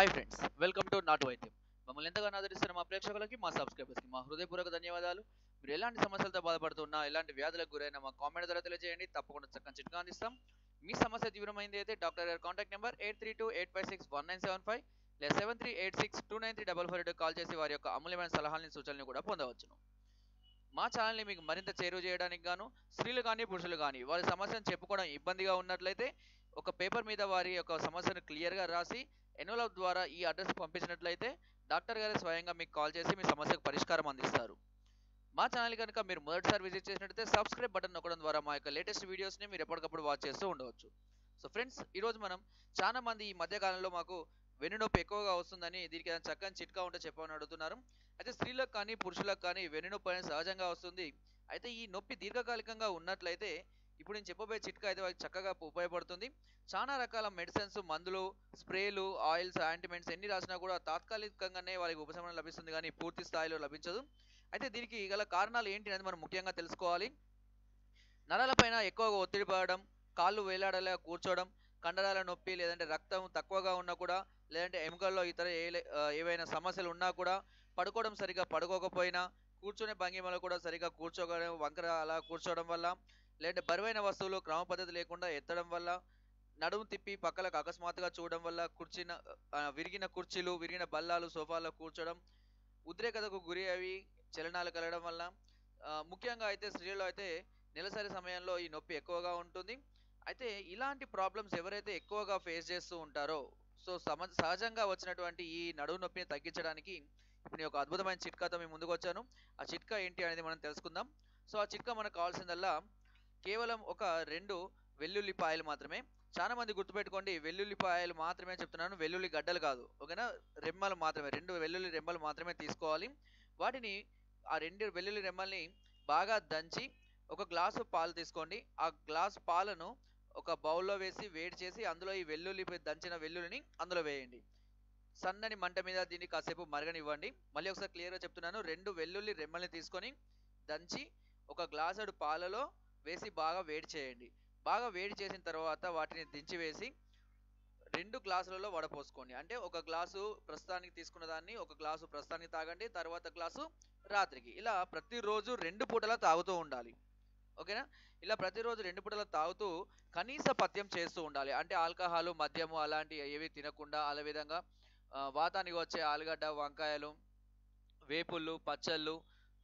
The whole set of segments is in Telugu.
హాయ్ ఫ్రెండ్స్ వెల్కమ్ టు నాటు వైద్యం మమ్మల్ని ఎంతగానో ఆదరిస్తున్న మా ప్రేక్షకులకి మా సబ్స్క్రైబర్స్కి మా హృదయపూర్వక ధన్యవాదాలు. మీరు ఎలాంటి సమస్యలతో బాధపడుతున్నా ఎలాంటి వ్యాధులకు గురైన మా కామెంట్ ద్వారా తెలియజేయండి. తప్పకుండా చక్కని చిట్కా అందిస్తాం. మీ సమస్య తీవ్రమైంది అయితే డాక్టర్ గారి contact number eight three two eight five six one nine seven five లేదా seven three eight six two nine three double four call చేసి వారి యొక్క అమూల్యమైన సలహాలని సూచనలు కూడా పొందవచ్చును. మా ఛానల్ని మీకు మరింత చేరువ చేయడానికి గాను స్త్రీలు కానీ పురుషులు కానీ వారి సమస్యను చెప్పుకోవడం ఇబ్బందిగా ఉన్నట్లయితే ఒక పేపర్ మీద వారి యొక్క సమస్యను క్లియర్గా రాసి ఎన్వలప్ ద్వారా ఈ అడ్రస్ పంపించినట్లయితే డాక్టర్ గారు స్వయంగా మీకు కాల్ చేసి మీ సమస్యకు పరిష్కారం అందిస్తారు. మా ఛానల్ కనుక మీరు మొదటిసారి విజిట్ చేసినట్లయితే సబ్స్క్రైబ్ బటన్ నొక్కడం ద్వారా మా యొక్క లేటెస్ట్ వీడియోస్ని మీరు ఎప్పటికప్పుడు వాచ్ చేస్తూ ఉండవచ్చు. సో ఫ్రెండ్స్ ఈరోజు మనం చాలా మంది ఈ మధ్యకాలంలో మాకు వెన్నునొప్పి ఎక్కువగా వస్తుందని దీనికి ఏదైనా చక్కని చిట్కా ఉంటే చెప్పమని అడుగుతున్నారు. అయితే స్త్రీలకు కానీ పురుషులకు కానీ వెన్నునొప్పి అనేది సహజంగా వస్తుంది. అయితే ఈ నొప్పి దీర్ఘకాలికంగా ఉన్నట్లయితే ఇప్పుడు నేను చెప్పబోయే చిట్కా అయితే వాళ్ళకి చక్కగా ఉపయోగపడుతుంది. చాలా రకాల మెడిసిన్స్ మందులు స్ప్రేలు ఆయిల్స్ ఆయింట్మెంట్స్ ఎన్ని రాసినా కూడా తాత్కాలికంగానే వాళ్ళకి ఉపశమనం లభిస్తుంది కానీ పూర్తి స్థాయిలో లభించదు. అయితే దీనికి గల కారణాలు ఏంటి అనేది మనం ముఖ్యంగా తెలుసుకోవాలి. నరాలపైన ఎక్కువగా ఒత్తిడి పడడం కాళ్ళు వేలాడేలా కూర్చోవడం కండరాల నొప్పి లేదంటే రక్తం తక్కువగా ఉన్నా కూడా లేదంటే ఎముకల్లో ఇతర ఏ ఏవైనా సమస్యలు ఉన్నా కూడా పడుకోవడం సరిగా పడుకోకపోయినా కూర్చునే భంగిమలో కూడా సరిగా కూర్చోగడం వంకర అలా కూర్చోవడం వల్ల లేదంటే బరువైన వస్తువులు క్రమ పద్ధతి లేకుండా ఎత్తడం వల్ల నడుము తిప్పి పక్కలకు అకస్మాత్తుగా చూడడం వల్ల కుర్చీన విరిగిన కుర్చీలు విరిగిన బల్లాలు సోఫాలో కూర్చోడం ఉద్రేకతకు గురి అవి చలనాలు కలగడం వల్ల ముఖ్యంగా అయితే స్త్రీలలో అయితే నెలసరి సమయంలో ఈ నొప్పి ఎక్కువగా ఉంటుంది. అయితే ఇలాంటి ప్రాబ్లమ్స్ ఎవరైతే ఎక్కువగా ఫేస్ చేస్తూ ఉంటారో సో సమ సహజంగా వచ్చినటువంటి ఈ నడుము నొప్పిని తగ్గించడానికి ఇప్పుడు నేను ఒక అద్భుతమైన చిట్కాతో మేము ముందుకు వచ్చాను ఆ చిట్కా ఏంటి అనేది మనం తెలుసుకుందాం. సో ఆ చిట్కా మనకు కావాల్సిందల్లా కేవలం ఒక రెండు వెల్లుల్లిపాయలు మాత్రమే. చాలా మంది గుర్తుపెట్టుకోండి వెల్లుల్లిపాయలు మాత్రమే చెప్తున్నాను వెల్లుల్లి గడ్డలు కాదు. ఓకేనా? రెమ్మలు మాత్రమే రెండు వెల్లుల్లి రెమ్మలు మాత్రమే తీసుకోవాలి. వాటిని ఆ రెండు వెల్లుల్లి రెమ్మల్ని బాగా దంచి ఒక గ్లాసు పాలు తీసుకోండి. ఆ గ్లాసు పాలను ఒక బౌల్లో వేసి వేడి చేసి అందులో ఈ వెల్లుల్లి దంచిన వెల్లుల్లిని అందులో వేయండి. సన్నని మంట మీద దీన్ని కాసేపు మరగనివ్వండి. మళ్ళీ ఒకసారి క్లియర్గా చెప్తున్నాను రెండు వెల్లుల్లి రెమ్మల్ని తీసుకొని దంచి ఒక గ్లాసుడు పాలలో వేసి బాగా వేడి చేయండి. బాగా వేడి చేసిన తర్వాత వాటిని దించి వేసి రెండు గ్లాసులలో వడపోసుకోండి. అంటే ఒక గ్లాసు ప్రస్తుతానికి తీసుకున్న దాన్ని ఒక గ్లాసు ప్రస్తుతానికి తాగండి తర్వాత గ్లాసు రాత్రికి. ఇలా ప్రతిరోజు రెండు పూటలా తాగుతూ ఉండాలి. ఓకేనా? ఇలా ప్రతిరోజు రెండు పూటలా తాగుతూ కనీస పథ్యం చేస్తూ ఉండాలి. అంటే ఆల్కహాలు మద్యము అలాంటి ఏవి తినకుండా అదే విధంగా వాతానికి వచ్చే ఆలుగడ్డ వంకాయలు వేపుళ్ళు పచ్చళ్ళు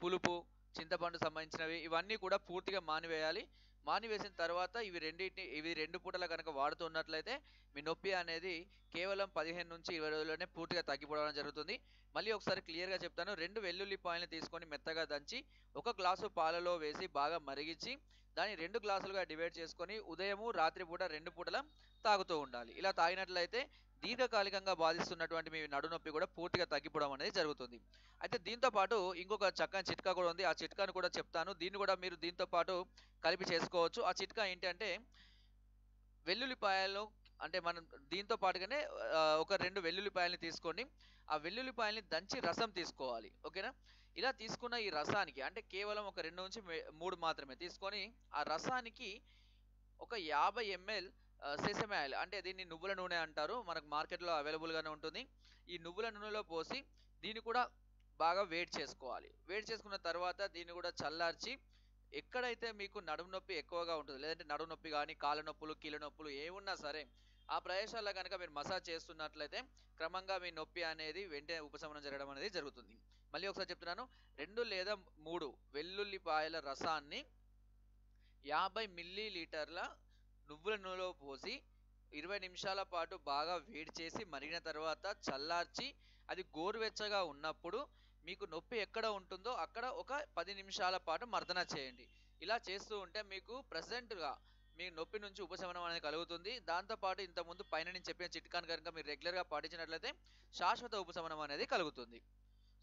పులుపు చింతపండు సంబంధించినవి ఇవన్నీ కూడా పూర్తిగా మానివేయాలి. మానివేసిన తర్వాత ఇవి రెండింటిని ఇవి రెండు పూటలు కనుక వాడుతున్నట్లయితే మీ నొప్పి అనేది కేవలం పదిహేను నుంచి ఇరవై రోజుల్లోనే పూర్తిగా తగ్గిపోవడం జరుగుతుంది. మళ్ళీ ఒకసారి క్లియర్గా చెప్తాను. రెండు వెల్లుల్లిపాయలను తీసుకొని మెత్తగా దంచి ఒక గ్లాసు పాలలో వేసి బాగా మరిగించి దాన్ని రెండు గ్లాసులుగా డివైడ్ చేసుకొని ఉదయము రాత్రి పూట రెండు పూటల తాగుతూ ఉండాలి. ఇలా తాగినట్లయితే దీర్ఘకాలికంగా బాధిస్తున్నటువంటి మీ నడునొప్పి కూడా పూర్తిగా తగ్గిపోవడం అనేది జరుగుతుంది. అయితే దీంతో పాటు ఇంకొక చక్కని చిట్కా కూడా ఉంది. ఆ చిట్కాను కూడా చెప్తాను. దీన్ని కూడా మీరు దీంతో పాటు కలిపి చేసుకోవచ్చు. ఆ చిట్కా ఏంటంటే వెల్లుల్లిపాయలు అంటే మనం దీంతో పాటుగానే ఒక రెండు వెల్లుల్లిపాయలని తీసుకొని ఆ వెల్లుల్లిపాయల్ని దంచి రసం తీసుకోవాలి. ఓకేనా? ఇలా తీసుకున్న ఈ రసానికి అంటే కేవలం ఒక రెండు నుంచి మూడు మాత్రమే. తీసుకొని ఆ రసానికి ఒక యాభై ఎంఎల్ సెసమే ఆయిల్ అంటే దీన్ని నువ్వుల నూనె అంటారు. మనకు మార్కెట్లో అవైలబుల్గానే ఉంటుంది. ఈ నువ్వుల నూనెలో పోసి దీన్ని కూడా బాగా వేడి చేసుకోవాలి. వేడి చేసుకున్న తర్వాత దీన్ని కూడా చల్లార్చి ఎక్కడైతే మీకు నడుము నొప్పి ఎక్కువగా ఉంటుంది లేదంటే నడుము నొప్పి కానీ కాళ్ళ నొప్పులు కీళ్ళ నొప్పులు ఏమున్నా సరే ఆ ప్రదేశాల్లో కనుక మీరు మసాజ్ చేస్తున్నట్లయితే క్రమంగా మీ నొప్పి అనేది వెంటనే ఉపశమనం జరగడం అనేది జరుగుతుంది. మళ్ళీ ఒకసారి చెప్తున్నాను. రెండు లేదా మూడు వెల్లుల్లిపాయల రసాన్ని యాభై మిల్లీ లీటర్ల నువ్వుల నూనెలో పోసి ఇరవై నిమిషాల పాటు బాగా వేడి చేసి మరిగిన తర్వాత చల్లార్చి అది గోరువెచ్చగా ఉన్నప్పుడు మీకు నొప్పి ఎక్కడ ఉంటుందో అక్కడ ఒక పది నిమిషాల పాటు మర్దన చేయండి. ఇలా చేస్తూ ఉంటే మీకు ప్రజెంట్గా మీ నొప్పి నుంచి ఉపశమనం అనేది కలుగుతుంది. దాంతోపాటు ఇంతకుముందు పైన నేను చెప్పిన చిట్కాను కనుక మీరు రెగ్యులర్గా పాటించినట్లయితే శాశ్వత ఉపశమనం అనేది కలుగుతుంది.